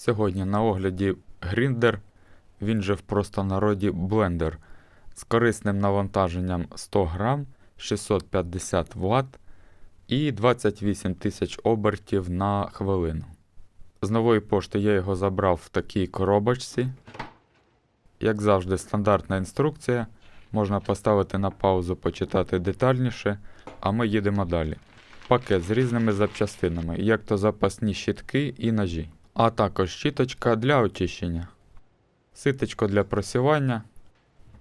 Сьогодні на огляді гріндер, він же в простонароді блендер з корисним навантаженням 100 грам, 650 Вт і 28 тисяч обертів на хвилину. З нової пошти я його забрав в такій коробочці. Як завжди, стандартна інструкція. Можна поставити на паузу, почитати детальніше, а ми їдемо далі. Пакет з різними запчастинами, як то запасні щітки і ножі, а також щіточка для очищення, ситочко для просівання.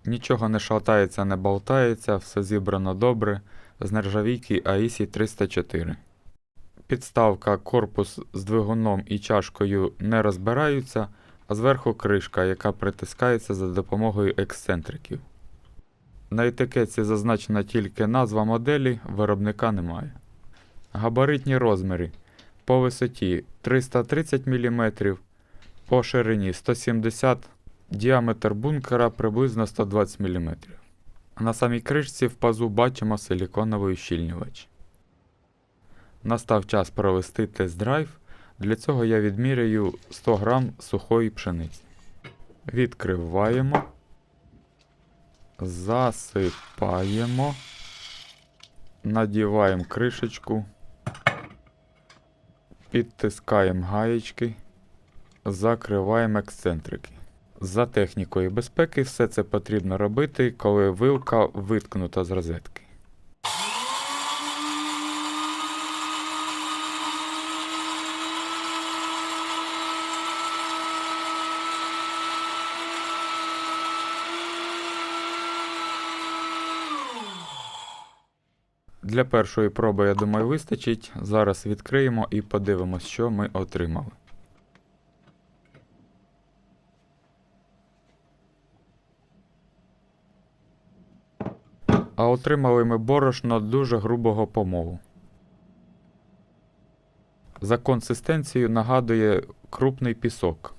Нічого не шатається, не болтається, все зібрано добре з нержавійки AISI 304. Підставка, корпус з двигуном і чашкою не розбираються, а зверху кришка, яка притискається за допомогою ексцентриків. На етикетці зазначена тільки назва моделі, виробника немає. Габаритні розміри по висоті 330 мм, по ширині 170 діаметр бункера приблизно 120 мм. На самій кришці в пазу бачимо силіконовий ущільнювач. Настав час провести тест-драйв. Для цього я відміряю 100 грам сухої пшениці. Відкриваємо. Засипаємо. Надіваємо кришечку. Підтискаємо гаєчки. Закриваємо ексцентрики. За технікою безпеки все це потрібно робити, коли вилка виткнута з розетки. Для першої проби, я думаю, вистачить. Зараз відкриємо і подивимось, що ми отримали. А отримали ми борошно дуже грубого помолу. За консистенцією нагадує крупний пісок.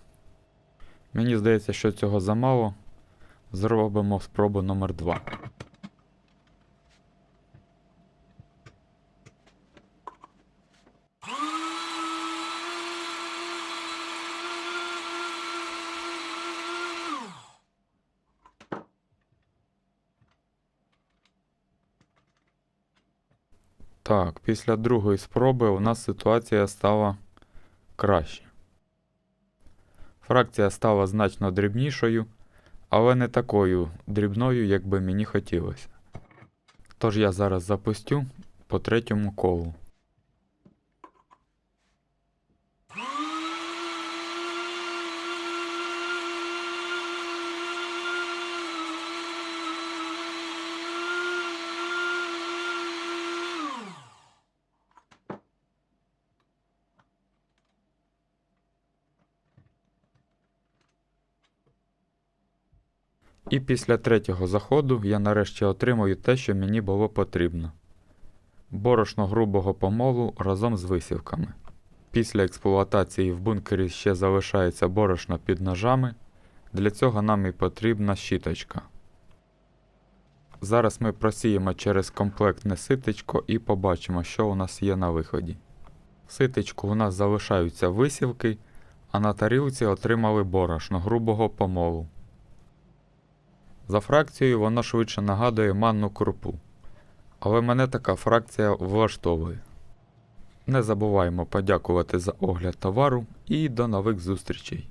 Мені здається, що цього замало. Зробимо спробу номер 2. Так, після другої спроби у нас ситуація стала краще. Фракція стала значно дрібнішою, але не такою дрібною, як би мені хотілося. Тож я зараз запустю по третьому колу. І після третього заходу я нарешті отримую те, що мені було потрібно. Борошно грубого помолу разом з висівками. Після експлуатації в бункері ще залишається борошно під ножами. Для цього нам і потрібна щіточка. Зараз ми просіємо через комплектне ситечко і побачимо, що у нас є на виході. В ситечку у нас залишаються висівки, а на тарілці отримали борошно грубого помолу. За фракцією вона швидше нагадує манну крупу. Але мене така фракція влаштовує. Не забуваємо подякувати за огляд товару і до нових зустрічей.